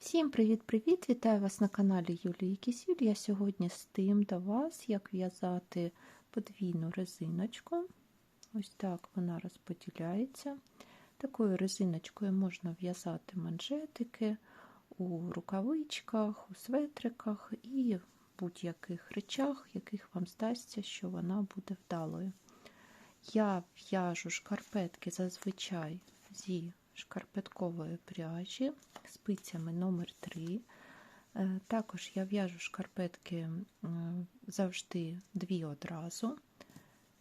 Всім привіт-привіт! Вітаю вас на каналі Юлії Кісюль. Я сьогодні з тим до вас, як в'язати подвійну резиночку. Ось так вона розподіляється. Такою резиночкою можна в'язати манжетики у рукавичках, у светриках і будь-яких речах, яких вам здасться, що вона буде вдалою. Я в'яжу шкарпетки зазвичай зі шкарпеткової пряжі спицями номер 3 Також я в'яжу шкарпетки завжди дві одразу.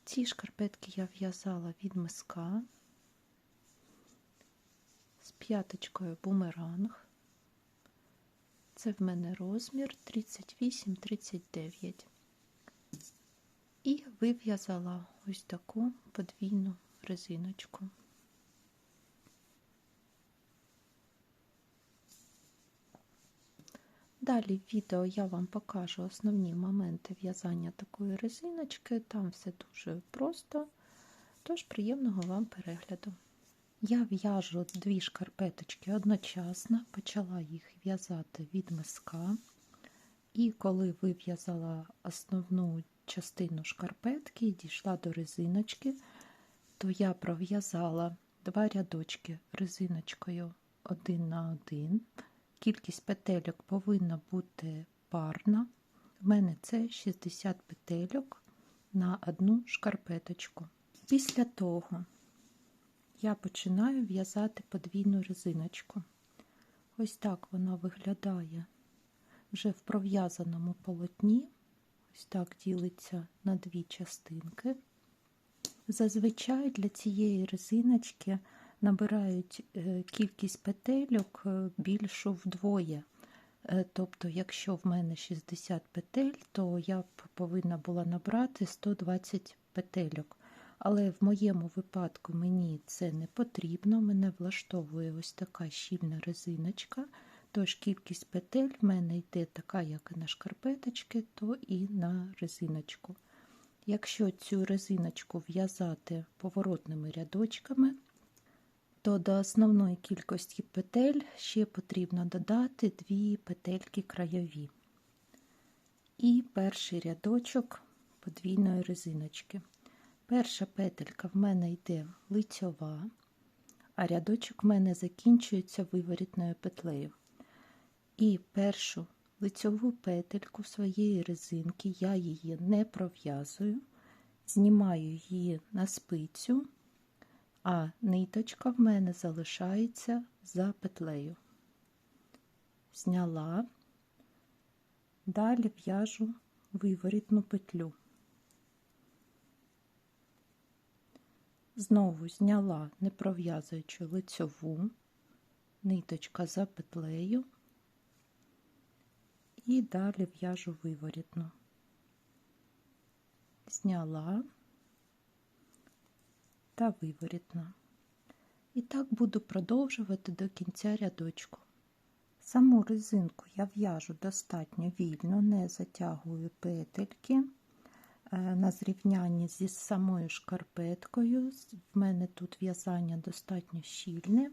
Ці шкарпетки я в'язала від миска з п'яточкою бумеранг. Це в мене розмір 38-39. І вив'язала ось таку подвійну резиночку. Далі в відео я вам покажу основні моменти в'язання такої резиночки, там все дуже просто, тож приємного вам перегляду. Я в'яжу дві шкарпеточки одночасно, почала їх в'язати від миска, і коли вив'язала основну частину шкарпетки і дійшла до резиночки, то я пров'язала два рядочки резиночкою один на один. Кількість петельок повинна бути парна. В мене це 60 петельок на одну шкарпеточку. Після того я починаю в'язати подвійну резиночку. Ось так вона виглядає вже в пров'язаному полотні. Ось так ділиться на дві частинки. Зазвичай для цієї резиночки набирають е, кількість петельок е, більшу вдвоє. Е, тобто, якщо в мене 60 петель, то я б повинна була набрати 120 петельок. Але в моєму випадку мені це не потрібно, мене влаштовує ось така щільна резиночка, тож кількість петель в мене йде така, як і на шкарпеточки, то і на резиночку. Якщо цю резиночку в'язати поворотними рядочками, то до основної кількості петель ще потрібно додати дві петельки краєві. І перший рядочок подвійної резиночки. Перша петелька в мене йде лицьова, а рядочок в мене закінчується виворітною петлею. І першу лицьову петельку своєї резинки я її не пров'язую, знімаю її на спицю а ниточка в мене залишається за петлею. Зняла, далі в'яжу виворітну петлю. Знову зняла, не пров'язуючи лицьову, ниточка за петлею і далі в'яжу виворітну. Зняла, та виворітна. І так буду продовжувати до кінця рядочку. Саму резинку я в'яжу достатньо вільно, не затягую петельки. Е, на зрівнянні зі самою шкарпеткою. В мене тут в'язання достатньо щільне,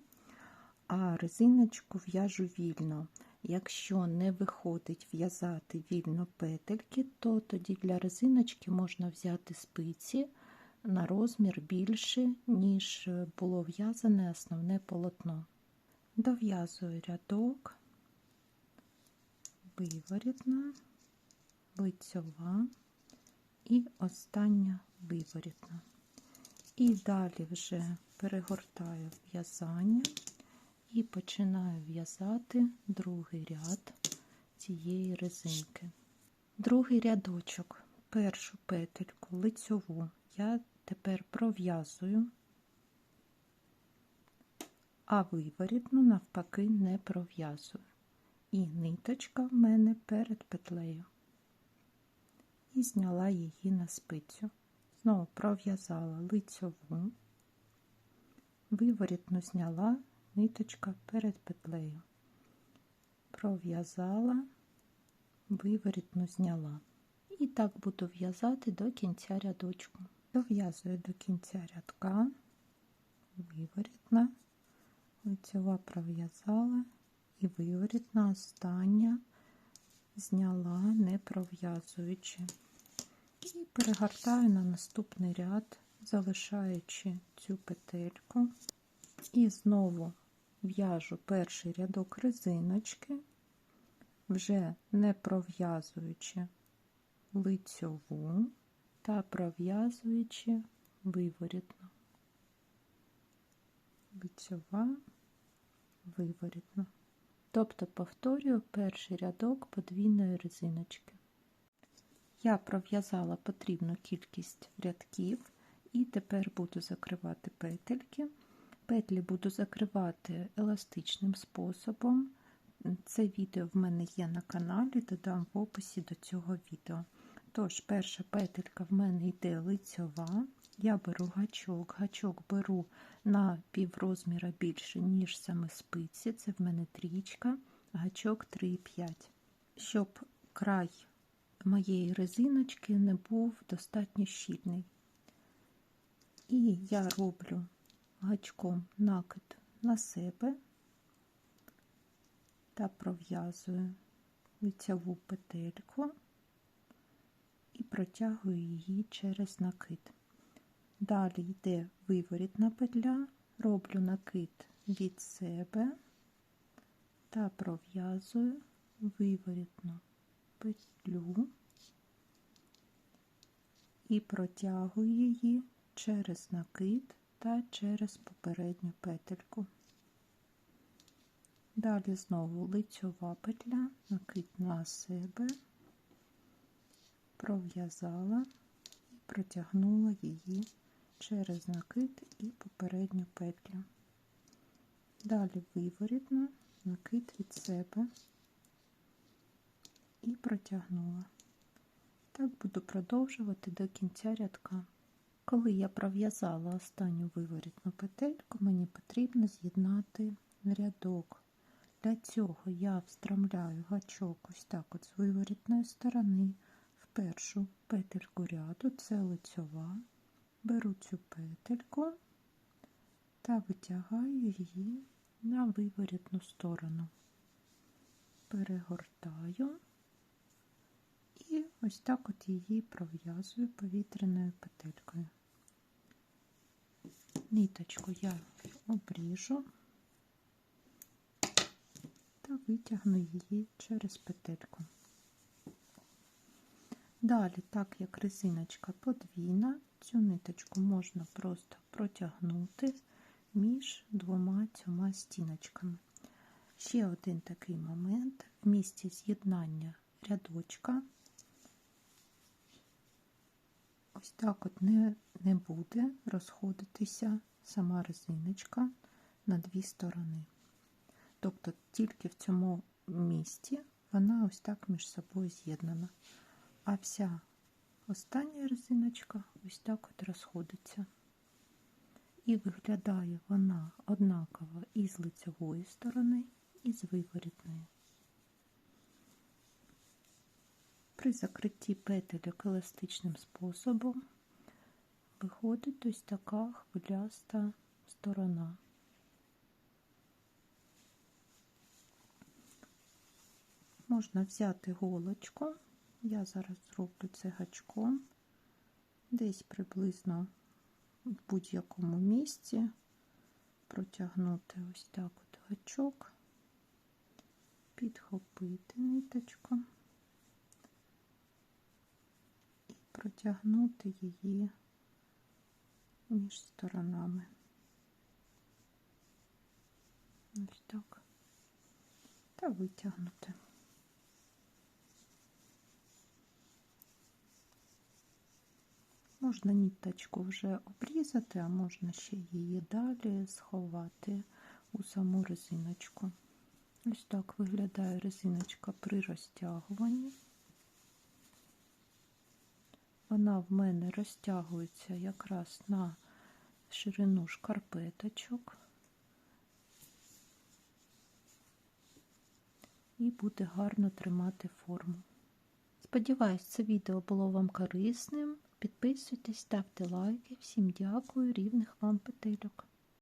а резиночку в'яжу вільно. Якщо не виходить в'язати вільно петельки, то тоді для резиночки можна взяти спиці на розмір більше, ніж було в'язане основне полотно. Дов'язую рядок, виворітна, лицьова і остання виворітна. І далі вже перегортаю в'язання і починаю в'язати другий ряд цієї резинки. Другий рядочок, першу петельку лицьову я Тепер пров'язую, а виворітну, навпаки, не пров'язую. І ниточка в мене перед петлею. І зняла її на спицю. Знову пров'язала лицьову, виворітну зняла ниточка перед петлею. Пров'язала, виворітну зняла. І так буду в'язати до кінця рядочку дов'язую до кінця рядка, виворітна, лицьова пров'язала. І виворітна остання. Зняла, не пров'язуючи. І перегортаю на наступний ряд, залишаючи цю петельку. І знову в'яжу перший рядок резиночки, вже не пров'язуючи лицьову та пров'язуючи виворітну. Лицьова, виворітна. Тобто повторюю перший рядок подвійної резиночки. Я пров'язала потрібну кількість рядків і тепер буду закривати петельки. Петлі буду закривати еластичним способом. Це відео в мене є на каналі, додам в описі до цього відео. Тож, перша петелька в мене йде лицьова. Я беру гачок, гачок беру на піврозміра більше, ніж саме спиці. Це в мене трічка, гачок 3,5. Щоб край моєї резиночки не був достатньо щільний. І я роблю гачком накид на себе та пров'язую лицеву петельку і протягую її через накид. Далі йде виворітна петля, роблю накид від себе та пров'язую виворітну петлю і протягую її через накид та через попередню петельку. Далі знову лицьова петля, накид на себе, пров'язала і протягнула її через накид і попередню петлю. Далі виворітна, накид від себе і протягнула. Так буду продовжувати до кінця рядка. Коли я пров'язала останню виворітну петельку, мені потрібно з'єднати рядок. Для цього я встромляю гачок ось так от з виворітної сторони першу петельку ряду, це лицьова, беру цю петельку та витягаю її на виворітну сторону, перегортаю і ось так от її пров'язую повітряною петелькою. Ниточку я обріжу та витягну її через петельку. Далі, так як резиночка подвійна, цю ниточку можна просто протягнути між двома цьома стіночками. Ще один такий момент в місці з'єднання рядочка. Ось так от не, не буде розходитися сама резиночка на дві сторони. Тобто тільки в цьому місці вона ось так між собою з'єднана. А вся остання резиночка ось так от розходиться. І виглядає вона однаково і з лицевої сторони, і з виворітної. При закритті петельок еластичним способом виходить ось така хвиляста сторона. Можна взяти голочку, я зараз зроблю це гачком, десь приблизно в будь-якому місці протягнути ось так от гачок, підхопити ниточку і протягнути її між сторонами. Ось так. Та витягнути. Можна ніточку вже обрізати, а можна ще її далі сховати у саму резиночку. Ось так виглядає резиночка при розтягуванні. Вона в мене розтягується якраз на ширину шкарпеточок і буде гарно тримати форму. Сподіваюсь, це відео було вам корисним. Підписуйтесь, ставте лайки. Всім дякую, рівних вам петельок.